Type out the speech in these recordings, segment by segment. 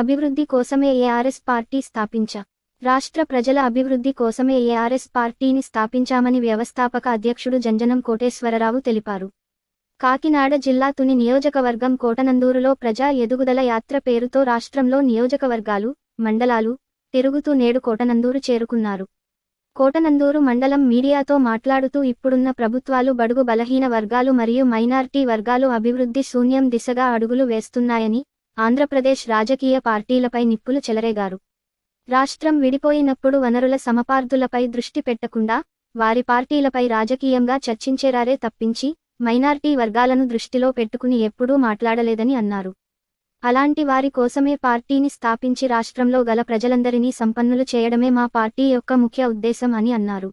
అభివృద్ధి కోసమే ARS party స్థాపించా. రాష్ట్ర ప్రజల అభివృద్ధి కోసమే ఏఆర్ఎస్ పార్టీని స్థాపించామని వ్యవస్థాపక అధ్యక్షుడు జంజనం కోటేశ్వరరావు తెలిపారు. కాకినాడ జిల్లా తుని నియోజకవర్గం కోటనందూరులో ప్రజా ఎదుగుదల యాత్ర పేరుతో రాష్ట్రంలో నియోజకవర్గాలు మండలాలు తిరుగుతూ నేడు కోటనందూరు చేరుకున్నారు. కోటనందూరు మండలం మీడియాతో మాట్లాడుతూ ఇప్పుడున్న ప్రభుత్వాలు బడుగు బలహీన వర్గాలు మరియు మైనార్టీ వర్గాలు అభివృద్ధి శూన్యం దిశగా అడుగులు వేస్తున్నాయని ఆంధ్రప్రదేశ్ రాజకీయ పార్టీలపై నిప్పులు చెలరేగారు. రాష్ట్రం విడిపోయినప్పుడు వనరుల సమపార్థులపై దృష్టి పెట్టకుండా వారి పార్టీలపై రాజకీయంగా చర్చించేరారే తప్పించి మైనార్టీ వర్గాలను దృష్టిలో పెట్టుకుని ఎప్పుడూ మాట్లాడలేదని అన్నారు. అలాంటి వారి కోసమే పార్టీని స్థాపించి రాష్ట్రంలో గల ప్రజలందరినీ సంపన్నులు చేయడమే మా పార్టీ యొక్క ముఖ్య ఉద్దేశం అని అన్నారు.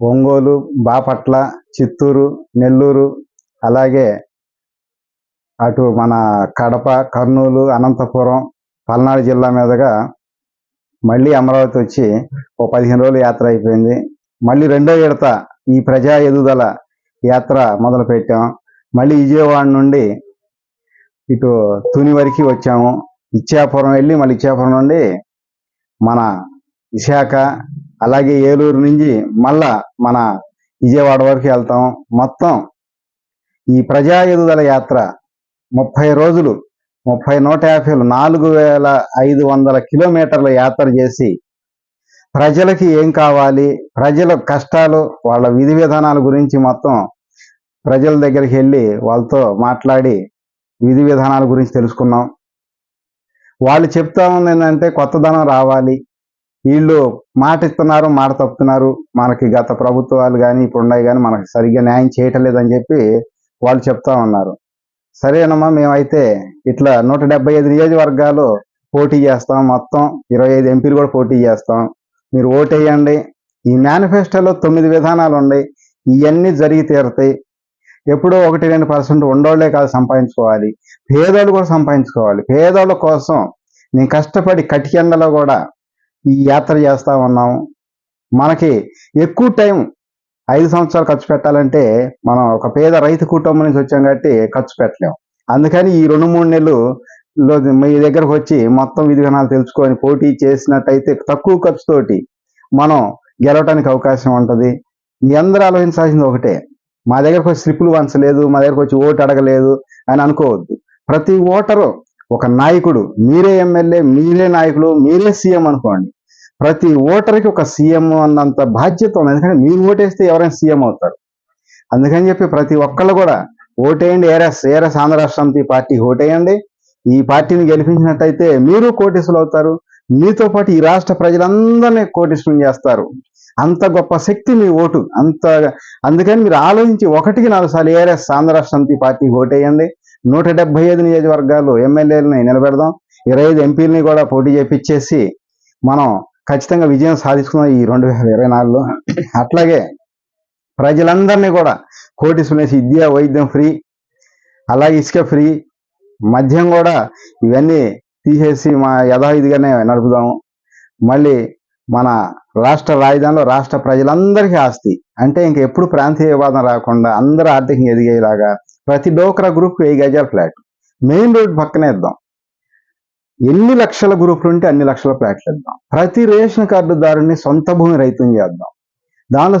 ఒంగోలు బాపట్ల చిత్తూరు నెల్లూరు అలాగే అటు మన కడప కర్నూలు అనంతపురం పల్నాడు జిల్లా మీదుగా మళ్ళీ అమరావతి వచ్చి ఓ పదిహేను రోజులు యాత్ర అయిపోయింది. మళ్ళీ రెండో విడత ఈ ప్రజా ఎదుగుదల యాత్ర మొదలుపెట్టాం. మళ్ళీ విజయవాడ నుండి ఇటు తుని వరకు వచ్చాము. ఇచ్చాపురం వెళ్ళి మళ్ళీ ఇచ్చాపురం నుండి మన విశాఖ అలాగే ఏలూరు నుంచి మళ్ళా మన విజయవాడ వరకు వెళ్తాం. మొత్తం ఈ ప్రజా ఎదుగుదల యాత్ర ముప్పై రోజులు ముప్పై నూట యాభైలు నాలుగు వేల ఐదు వందల కిలోమీటర్ల యాత్ర చేసి ప్రజలకి ఏం కావాలి ప్రజల కష్టాలు వాళ్ళ విధి విధానాల గురించి మొత్తం ప్రజల దగ్గరికి వెళ్ళి వాళ్ళతో మాట్లాడి విధి విధానాల గురించి తెలుసుకున్నాం. వాళ్ళు చెప్తా ఉంది ఏంటంటే కొత్తదనం రావాలి వీళ్ళు మాట ఇస్తున్నారు మాట తప్పుతున్నారు. మనకి గత ప్రభుత్వాలు కానీ ఇప్పుడు ఉన్నాయి కానీ మనకి సరిగ్గా న్యాయం చేయటం లేదని చెప్పి వాళ్ళు చెప్తా ఉన్నారు. సరేనమ్మా మేమైతే ఇట్లా నూట డెబ్బై ఐదు నియోజకవర్గాలు పోటీ చేస్తాం. మొత్తం ఇరవై ఐదు ఎంపీలు కూడా పోటీ చేస్తాం. మీరు ఓటేయండి. ఈ మేనిఫెస్టోలో తొమ్మిది విధానాలు ఉన్నాయి. ఇవన్నీ జరిగి తీరుతాయి. ఎప్పుడో ఒకటి రెండు పర్సెంట్ ఉండోళ్ళే కాదు సంపాదించుకోవాలి. పేదోళ్ళు కూడా సంపాదించుకోవాలి. పేదోళ్ళ కోసం నేను కష్టపడి కటికెండలో కూడా ఈ యాత్ర చేస్తా ఉన్నాము మనకి ఎక్కువ టైం ఐదు సంవత్సరాలు ఖర్చు పెట్టాలంటే మనం ఒక పేద రైతు కుటుంబం నుంచి వచ్చాం కాబట్టి ఖర్చు పెట్టలేము అందుకని ఈ రెండు మూడు నెలలు మీ దగ్గరకు వచ్చి మొత్తం విధానాలు తెలుసుకొని పోటీ చేసినట్టయితే తక్కువ ఖర్చుతోటి మనం గెలవడానికి అవకాశం ఉంటుంది. మీ అందరూ ఆలోచించాల్సింది ఒకటే. మా దగ్గరకు వచ్చి స్లిప్పులు వంచలేదు మా దగ్గరకు వచ్చి ఓటు అడగలేదు అని అనుకోవద్దు. ప్రతి ఓటరు ఒక నాయకుడు. మీరే ఎమ్మెల్యే మీరే నాయకులు మీరే సీఎం అనుకోండి. ప్రతి ఓటర్కి ఒక సీఎం అన్నంత బాధ్యత ఉంది. ఎందుకంటే మీరు ఓటేస్తే ఎవరైనా సీఎం అవుతారు. అందుకని చెప్పి ప్రతి ఒక్కళ్ళు కూడా ఓటేయండి. ఏరస్ ఏరస్ ఆంధ్ర రాష్ట్ర సమితి పార్టీ ఓటేయండి. ఈ పార్టీని గెలిపించినట్టయితే మీరు కోటీసులు అవుతారు. మీతో పాటు ఈ రాష్ట్ర ప్రజలందరినీ కోటీసులు చేస్తారు. అంత గొప్ప శక్తి మీ ఓటు. అంత అందుకని మీరు ఆలోచించి ఒకటికి నాలుగు సార్లు ఏఆర్ఎస్ ఆంధ్ర రాష్ట్ర సమితి పార్టీ ఓటేయండి. నూట డెబ్బై ఐదు నియోజకవర్గాలు ఎమ్మెల్యేలని నిలబెడదాం. ఇరవై ఐదు ఎంపీలని కూడా పోటీ చేపించేసి మనం ఖచ్చితంగా విజయం సాధించుకున్నాం ఈ రెండు వేల ఇరవై నాలుగులో. అట్లాగే ప్రజలందరినీ కూడా కోటి సునేసి విద్య వైద్యం ఫ్రీ అలాగే ఇసుక ఫ్రీ మద్యం కూడా ఇవన్నీ తీసేసి మా యథావిధిగానే నడుపుదాము. మళ్ళీ మన రాష్ట్ర రాజధానిలో రాష్ట్ర ప్రజలందరికీ ఆస్తి. అంటే ఇంక ఎప్పుడు ప్రాంతీయ వివాదం రాకుండా అందరూ ఆర్థికంగా ఎదిగేలాగా ప్రతి డోక్రా గ్రూప్ వెయ్యి గజాల ఫ్లాట్ మెయిన్ రోడ్ పక్కనే ఇద్దాం. ఎన్ని లక్షల గ్రూపులు ఉంటే అన్ని లక్షల ప్లాట్లు ఇద్దాం ప్రతి రేషన్ కార్డుదారుని సొంత భూమి రైతుని చేద్దాం. దానిలో